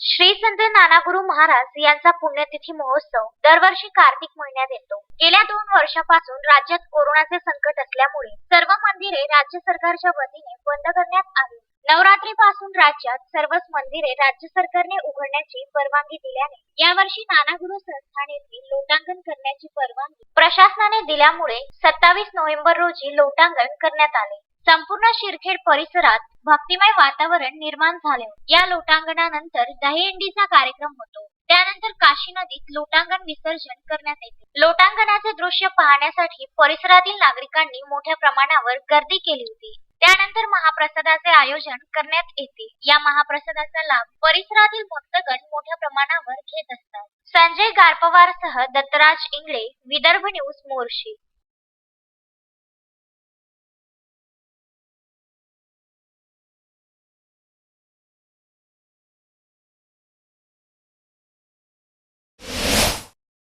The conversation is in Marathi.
श्री संत नानागुरु महाराज यांचा पुण्यतिथी महोत्सव दरवर्षी कार्तिक महिन्यात येतो. गेल्या दोन वर्षापासून राज्यात कोरोनाचे संकट असल्यामुळे सर्व मंदिरे राज्य सरकारच्या वतीने बंद करण्यात आली. नवरात्रीपासून राज्यात सर्वच मंदिरे राज्य सरकारने उघडण्याची परवानगी दिल्याने यावर्षी नानागुरु संस्थान येथील लोटांगण करण्याची परवानगी प्रशासनाने दिल्यामुळे सत्तावीस नोव्हेंबर रोजी लोटांगण करण्यात आले. संपूर्ण शिरखेड परिसरात भक्तिमय वातावरण निर्माण झाले या लोटांगणानंतर दहीहंडीचा कार्यक्रम होतो. त्यानंतर काशी नदीत लोटांगण विसर्जन करण्यात येते. लोटांगणाचे दृश्य पाहण्यासाठी परिसरातील नागरिकांनी मोठ्या प्रमाणावर गर्दी केली होती. त्यानंतर महाप्रसादाचे आयोजन करण्यात येते. या महाप्रसादाचा लाभ परिसरातील भक्तगण मोठ्या प्रमाणावर घेत असतात. संजय गारपवारसह दत्तराज इंगळे विदर्भ न्यूज मोर्शी.